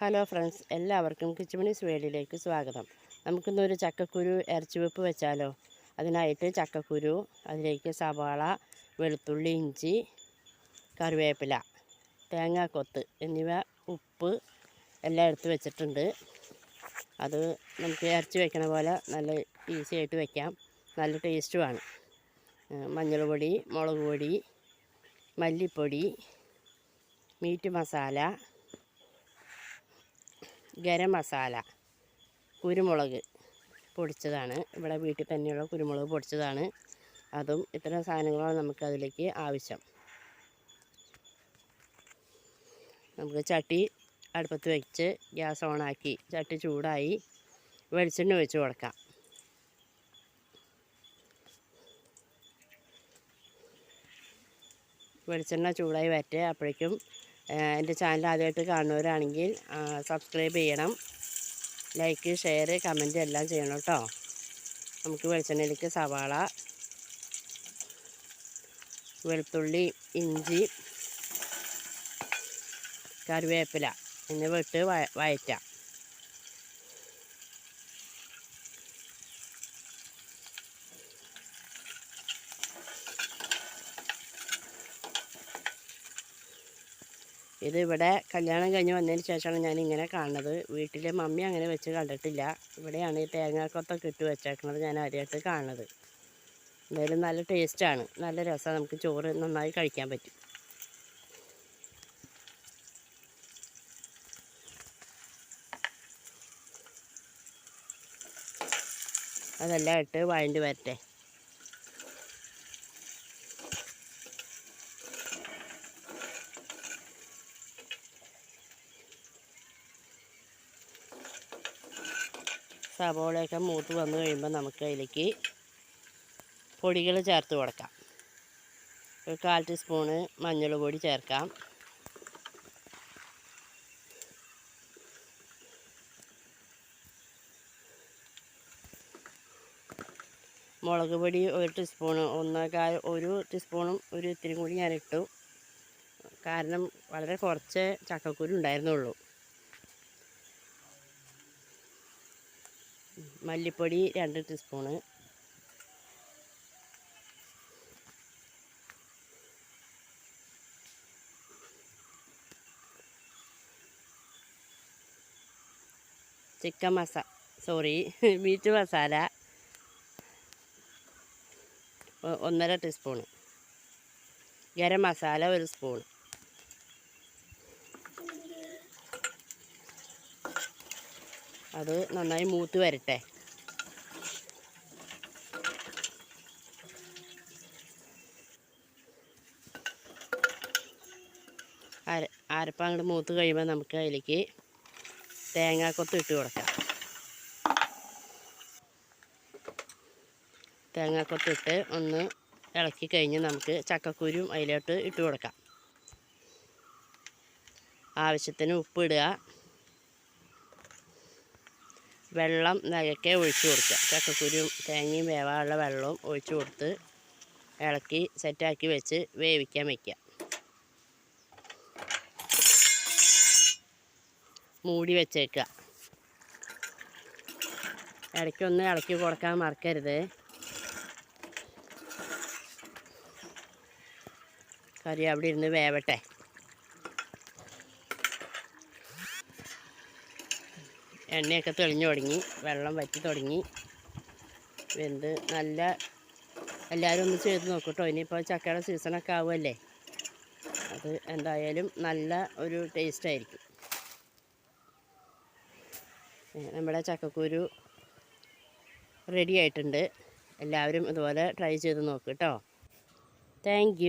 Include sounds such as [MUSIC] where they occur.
Hello friends എല്ലാവർക്കും കിച്ചുമണീസ് വേളിയിലേക്ക് സ്വാഗതം. നമുക്കിന്നൊരു ചക്കക്കുരു ഇറച്ചി വെപ്പ് വെച്ചാലോ? അതിനായിട്ട് ചക്കക്കുരു അതിലേക്ക് സവാള വെളുത്തുള്ളി ഇഞ്ചി കറിവേപ്പില തേങ്ങാക്കൊത്ത് എന്നിവ ഉപ്പ് എല്ലാം എടുത്ത് വെച്ചിട്ടുണ്ട്. അത് നമുക്ക് ഇറച്ചി വെക്കണ പോലെ നല്ല ഈസി ആയിട്ട് വെക്കാം. നല്ല ടേസ്റ്റുമാണ്. മഞ്ഞൾപ്പൊടി പൊടി മുളക് പൊടി മല്ലിപ്പൊടി മീറ്റ് മസാല ഗരം മസാല കുരുമുളക് പൊടിച്ചതാണ്. ഇവിടെ വീട്ടിൽ തന്നെയുള്ള കുരുമുളക് പൊടിച്ചതാണ്. അതും ഇത്തരം സാധനങ്ങളാണ് നമുക്ക് അതിലേക്ക് ആവശ്യം. നമുക്ക് ചട്ടി അടുപ്പത്ത് വെച്ച് ഗ്യാസ് ഓണാക്കി ചട്ടി ചൂടായി വെളിച്ചെണ്ണ ഒഴിച്ച് കൊടുക്കാം. വെളിച്ചെണ്ണ ചൂടായി വരട്ടെ അപ്പോഴേക്കും എന്റെ ചാനൽ ആദ്യമായിട്ട് കാണുന്നവരാണെങ്കിൽ സബ്സ്ക്രൈബ് ചെയ്യണം. ലൈക്ക് ഷെയർ കമന്റ് എല്ലാം ചെയ്യണം കേട്ടോ. നമുക്ക് വെളിച്ചെണ്ണയിലേക്ക് സവാള വെളുത്തുള്ളി ഇഞ്ചി കറിവേപ്പില എന്നിവ ഇട്ട് വയ വയറ്റാം ഇത് ഇവിടെ കല്യാണം കഴിഞ്ഞ് വന്നതിന് ശേഷമാണ് ഞാൻ ഇങ്ങനെ കാണുന്നത്. വീട്ടിലെ മമ്മി അങ്ങനെ വെച്ച് കണ്ടിട്ടില്ല. ഇവിടെയാണ് ഈ തേങ്ങാക്കൊത്തൊക്കെ ഇട്ട് വെച്ചേക്കുന്നത് ഞാൻ ആദ്യമായിട്ട് കാണുന്നത്. എന്തായാലും നല്ല ടേസ്റ്റാണ്. നല്ല രസമാണ്. നമുക്ക് ചോറ് നന്നായി കഴിക്കാൻ പറ്റും. അതെല്ലാം ഇട്ട് വഴണ്ടി വരട്ടെ. സവോളയൊക്കെ മൂത്ത് വന്നു കഴിയുമ്പോൾ നമുക്ക് അതിലേക്ക് പൊടികൾ ചേർത്ത് കൊടുക്കാം. ഒരു കാൽ ടീസ്പൂണ് മഞ്ഞൾ പൊടി ചേർക്കാം. മുളക് പൊടി ഒരു ടീസ്പൂണ് ഒന്നേക്കാൽ ഒരു ടീസ്പൂണും ഒരു ഇത്തിരി കൂടി ഞാൻ ഇട്ടു കാരണം വളരെ കുറച്ച് ചക്കക്കുരു ഉണ്ടായിരുന്നുള്ളൂ. മല്ലിപ്പൊടി രണ്ട് teaspoon. Chicken masala sorry [LAUGHS] meat masala ഒന്നര ടീസ്പൂണ്. ഗരം മസാല ഒരു സ്പൂൺ അത് നന്നായി മൂത്ത് വരട്ടെ. അര അരപ്പം അങ്ങോട്ട് മൂത്ത് കഴിയുമ്പോൾ നമുക്ക് അതിലേക്ക് തേങ്ങാക്കൊത്ത് ഇട്ട് കൊടുക്കാം. തേങ്ങാക്കൊത്ത് ഇട്ട് ഒന്ന് ഇളക്കി കഴിഞ്ഞ് നമുക്ക് ചക്കക്കുരും അതിലോട്ട് ഇട്ട് കൊടുക്കാം. ആവശ്യത്തിന് ഉപ്പ് ഇടുക. വെള്ളം നകക്കെ ഒഴിച്ചു കൊടുക്കുക. ചക്കക്കുരും തേങ്ങയും വേവാനുള്ള വെള്ളവും ഒഴിച്ചു കൊടുത്ത് ഇളക്കി സെറ്റാക്കി വെച്ച് വേവിക്കാൻ വയ്ക്കുക മൂടി വെച്ചേക്കുക. ഇടയ്ക്കൊന്ന് ഇളക്കി കൊടുക്കാൻ മറക്കരുത്. കറി അവിടെ ഇരുന്ന് വേവട്ടെ. എണ്ണയൊക്കെ തെളിഞ്ഞു തുടങ്ങി. വെള്ളം വറ്റി തുടങ്ങി. വെന്ത് നല്ല എല്ലാവരും ഒന്ന് ചെയ്ത് നോക്കട്ടോ. ഇനിയിപ്പോൾ ചക്കയുടെ സീസണൊക്കെ ആവുമല്ലേ? അത് എന്തായാലും നല്ല ഒരു ടേസ്റ്റ് ആയിരിക്കും. ഏ, നമ്മുടെ ചക്കക്കുരു റെഡി ആയിട്ടുണ്ട്. എല്ലാവരും ഇതുപോലെ ട്രൈ ചെയ്ത് നോക്ക് കേട്ടോ താങ്ക്